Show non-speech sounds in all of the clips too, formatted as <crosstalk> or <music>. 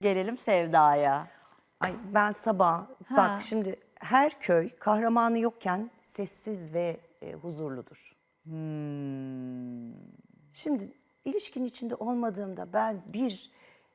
Gelelim Sevda'ya. Ay ben sabah bak şimdi her köy kahramanı yokken sessiz ve e, huzurludur. Hmm. Şimdi ilişkinin içinde olmadığımda ben bir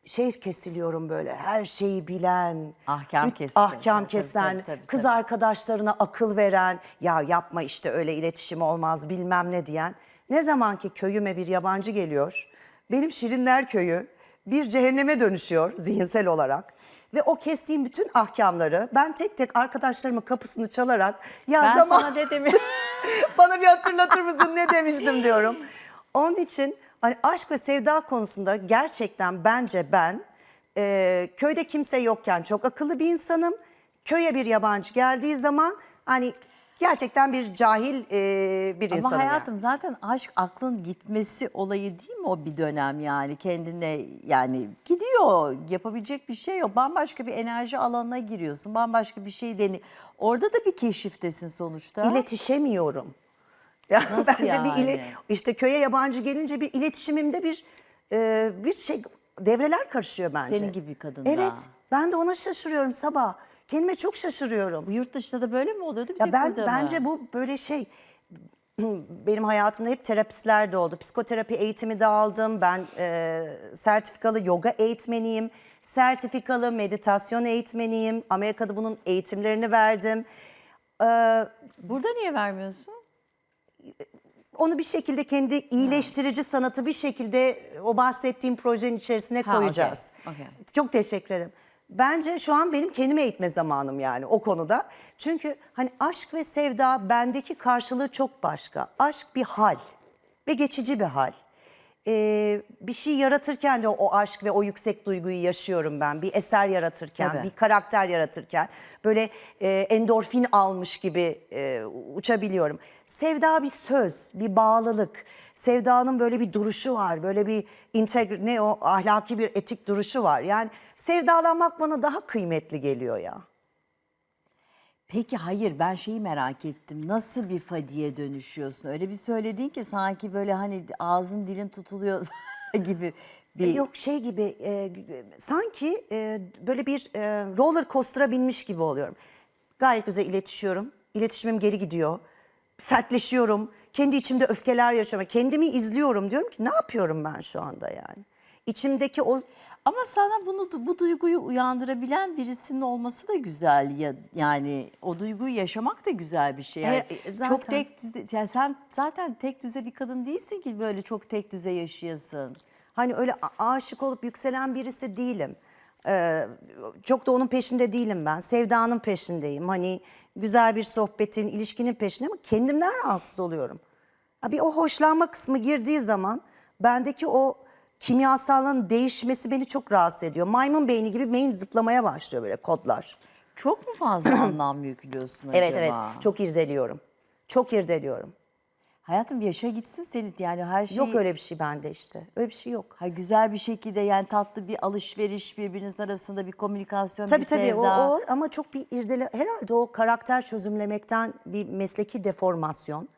şey kesiliyorum böyle her şeyi bilen, Ahkam üt- kesici. ahkam Tabii, kesen, tabii, tabii, kız tabii. arkadaşlarına akıl veren, ya yapma işte öyle iletişim olmaz bilmem ne diyen. Ne zaman ki köyüme bir yabancı geliyor, benim Şirinler köyü bir cehenneme dönüşüyor zihinsel olarak. Ve o kestiğim bütün ahkamları ben tek tek arkadaşlarımın kapısını çalarak ya Ben zaman sana dedim. <laughs> bana bir hatırlatır mısın ne demiştim diyorum. Onun için hani aşk ve sevda konusunda gerçekten bence ben e, köyde kimse yokken çok akıllı bir insanım. Köye bir yabancı geldiği zaman hani gerçekten bir cahil e, bir Ama insanım. yani. hayatım zaten aşk aklın gitmesi olayı değil mi o bir dönem yani kendine yani gidiyor yapabilecek bir şey yok. Bambaşka bir enerji alanına giriyorsun bambaşka bir şey deni. Orada da bir keşiftesin sonuçta. İletişemiyorum. <laughs> Ya Nasıl ben de bir ile, yani? işte köye yabancı gelince bir iletişimimde bir e, bir şey devreler karışıyor bence. Senin gibi bir kadında. Evet. Ben de ona şaşırıyorum sabah. Kendime çok şaşırıyorum. Yurt dışında da böyle mi oluyordu bir Ya ben burada mı? bence bu böyle şey <clears throat> benim hayatımda hep terapistler de oldu. Psikoterapi eğitimi de aldım. Ben e, sertifikalı yoga eğitmeniyim. Sertifikalı meditasyon eğitmeniyim. Amerika'da bunun eğitimlerini verdim. E, Burada niye vermiyorsun? onu bir şekilde kendi iyileştirici sanatı bir şekilde o bahsettiğim projenin içerisine Ha, koyacağız. okey, okey. Çok teşekkür ederim. Bence şu an benim kendime eğitme zamanım yani o konuda. Çünkü hani aşk ve sevda bendeki karşılığı çok başka. Aşk bir hal ve geçici bir hal. Ee, bir şey yaratırken de o aşk ve o yüksek duyguyu yaşıyorum ben. Bir eser yaratırken, Tabii. bir karakter yaratırken böyle e, endorfin almış gibi e, uçabiliyorum. Sevda bir söz, bir bağlılık. Sevdanın böyle bir duruşu var. Böyle bir integr ne o ahlaki bir etik duruşu var. Yani sevdalanmak bana daha kıymetli geliyor ya. Peki hayır ben şeyi merak ettim. Nasıl bir fadiye dönüşüyorsun? Öyle bir söyledin ki sanki böyle hani ağzın dilin tutuluyor <laughs> gibi bir... E, Yok şey gibi e, sanki e, böyle bir e, roller coaster'a binmiş gibi oluyorum. Gayet güzel iletişiyorum. İletişimim geri gidiyor. Sertleşiyorum. Kendi içimde öfkeler yaşıyorum. Kendimi izliyorum. Diyorum ki ne yapıyorum ben şu anda yani? İçimdeki o Ama sana bunu bu duyguyu uyandırabilen birisinin olması da güzel ya yani o duyguyu yaşamak da güzel bir şey. Yani E, zaten. Çok tek düze yani sen zaten tek düze bir kadın değilsin ki böyle çok tek düze yaşayasın. Hani öyle aşık olup yükselen birisi değilim. Ee, çok da onun peşinde değilim ben. Sevdanın peşindeyim. Hani güzel bir sohbetin, ilişkinin peşinde ama kendimden rahatsız oluyorum. Bir o hoşlanma kısmı girdiği zaman bendeki o kimyasalın değişmesi beni çok rahatsız ediyor. Maymun beyni gibi beyin zıplamaya başlıyor böyle kodlar. Çok mu fazla <clears throat> anlam yüklüyorsun acaba? Evet evet çok irdeliyorum. Çok irdeliyorum. Hayatım yaşa gitsin senin yani her şey. Yok öyle bir şey bende işte. Öyle bir şey yok. Ha, güzel bir şekilde yani tatlı bir alışveriş birbirinizin arasında bir komünikasyon Tabii bir tabii o, sevda. o ama çok bir irdele herhalde o karakter çözümlemekten bir mesleki deformasyon.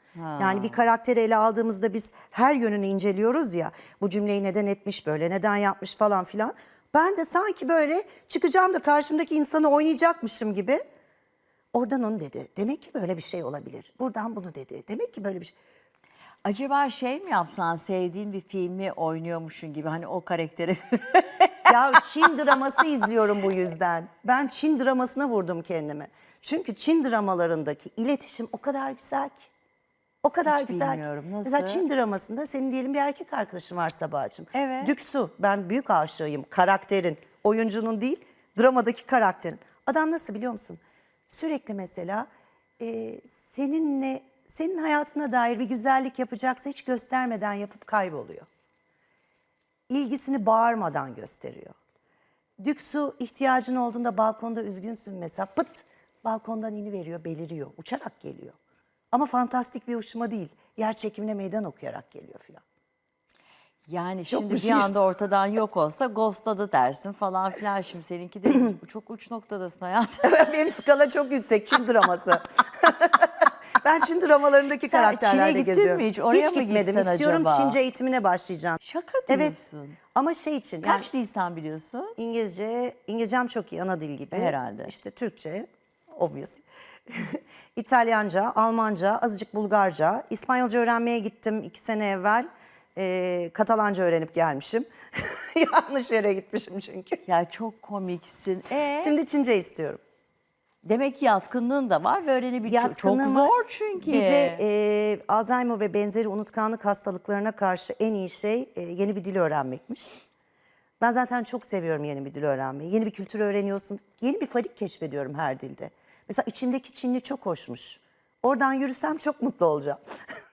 Yani bir karakteri ele aldığımızda biz her yönünü inceliyoruz ya. Bu cümleyi neden etmiş böyle, neden yapmış falan filan. Ben de sanki böyle çıkacağım da karşımdaki insanı oynayacakmışım gibi. Oradan onu dedi. Demek ki böyle bir şey olabilir. Buradan bunu dedi. Demek ki böyle bir şey. Acaba şey mi yapsan sevdiğin bir filmi oynuyormuşsun gibi hani o karakteri. <laughs> Ya <laughs> Çin draması izliyorum bu yüzden. Ben Çin dramasına vurdum kendimi. Çünkü Çin dramalarındaki iletişim o kadar güzel ki. O kadar Hiç güzel bilmiyorum. ki. Nasıl? Mesela Çin dramasında senin diyelim bir erkek arkadaşın var Sabah'cığım. Evet. Düksu. Ben büyük aşığıyım. Karakterin, oyuncunun değil, dramadaki karakterin. Adam nasıl biliyor musun? Sürekli mesela e, seninle, senin hayatına dair bir güzellik yapacaksa hiç göstermeden yapıp kayboluyor ilgisini bağırmadan gösteriyor. Düksu ihtiyacın olduğunda balkonda üzgünsün mesela pıt balkondan ini veriyor beliriyor uçarak geliyor. Ama fantastik bir uçma değil yer çekimine meydan okuyarak geliyor filan. yani Çok şimdi bir şey- anda ortadan yok olsa ghostladı dersin falan filan. Şimdi seninki de <clears throat> çok uç noktadasın hayatım. Benim skala çok yüksek Çin draması. <laughs> ben Çin dramalarındaki Sen karakterlerde Çin'e gittin geziyorum. mi hiç? Oraya mı gitmedim. gitsen İstiyorum acaba? Çince eğitimine başlayacağım. Şaka Evet. diyorsun. Ama şey için yani Kaç lisan biliyorsun? İngilizce, İngilizcem çok iyi ana dil gibi. Herhalde. İşte Türkçe, obvious. <laughs> İtalyanca, Almanca, azıcık Bulgarca. İspanyolca öğrenmeye gittim iki sene evvel. Ee, Katalanca öğrenip gelmişim. <laughs> Yanlış yere gitmişim çünkü. Ya çok komiksin. Ee, Şimdi Çince istiyorum. Demek ki yatkınlığın da var ve öğrenebiliyorsun. Çok Yatkınlığım var. zor çünkü. Bir de e, Alzheimer ve benzeri unutkanlık hastalıklarına karşı en iyi şey e, yeni bir dil öğrenmekmiş. Ben zaten çok seviyorum yeni bir dil öğrenmeyi. Yeni bir kültür öğreniyorsun. Yeni bir farik keşfediyorum her dilde. Mesela içimdeki Çinli çok hoşmuş. Oradan yürüsem çok mutlu olacağım. <laughs>